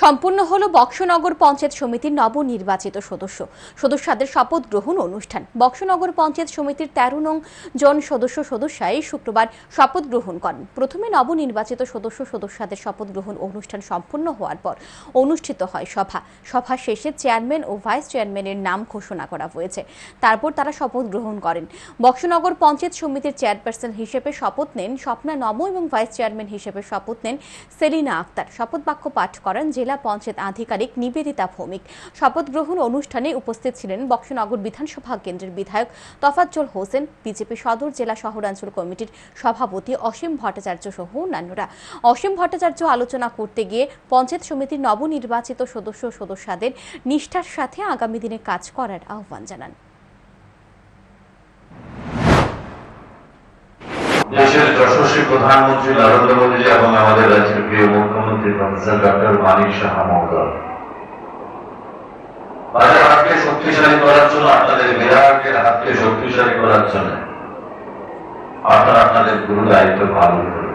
সম্পূর্ণ হল বক্সনগর পঞ্চায়েত সমিতির নবনির্বাচিত সদস্য। সদস্যদের শপথ গ্রহণ অনুষ্ঠান। বক্সনগর পঞ্চায়েত সমিতির তেরো নং জন সদস্য সদস্যায় শুক্রবার শপথ গ্রহণ করেন। প্রথমে নবনির্বাচিত সদস্য সদস্যদের শপথ গ্রহণ অনুষ্ঠান সম্পন্ন হওয়ার পর অনুষ্ঠিত হয় সভা। সভা শেষে চেয়ারম্যান ও ভাইস চেয়ারম্যানের নাম ঘোষণা করা হয়েছে। তারপর তারা শপথ গ্রহণ করেন। বক্সনগর পঞ্চায়েত সমিতির চেয়ারপারসন হিসেবে শপথ নেন স্বপ্না নম এবং ভাইস চেয়ারম্যান হিসেবে শপথ নেন সেলিনা আক্তার। শপথ বাক্য পাঠ করেন জেলা পঞ্চায়েত আধিকারিক নিবেদিতা ভৌমিক। শপথ গ্রহণ অনুষ্ঠানে উপস্থিত ছিলেন বক্সনগর বিধানসভা কেন্দ্রের বিধায়ক তফাজ্জল হোসেন, বিজেপি সদর জেলা শহরাঞ্চল কমিটির সভাপতি অসীম ভট্টাচার্য সহ অন্যান্যরা। অসীম ভট্টাচার্য আলোচনা করতে গিয়ে পঞ্চায়েত সমিতির নবনির্বাচিত সদস্য সদস্যদের নিষ্ঠার সাথে আগামী দিনে কাজ করার আহ্বান জানান। দেশের যশস্বী প্রধানমন্ত্রী নরেন্দ্র মোদী এবং আমাদের রাজ্যের প্রিয় মুখ্যমন্ত্রী প্রফেসর ডক্টর মানিক সাহা মঙ্গল বাজার হাতকে শক্তিশালী করার জন্য আপনাদের বিরাটের হাতকে শক্তিশালী করার জন্য আপনারা আপনাদের গুরু দায়িত্ব পালন করুন।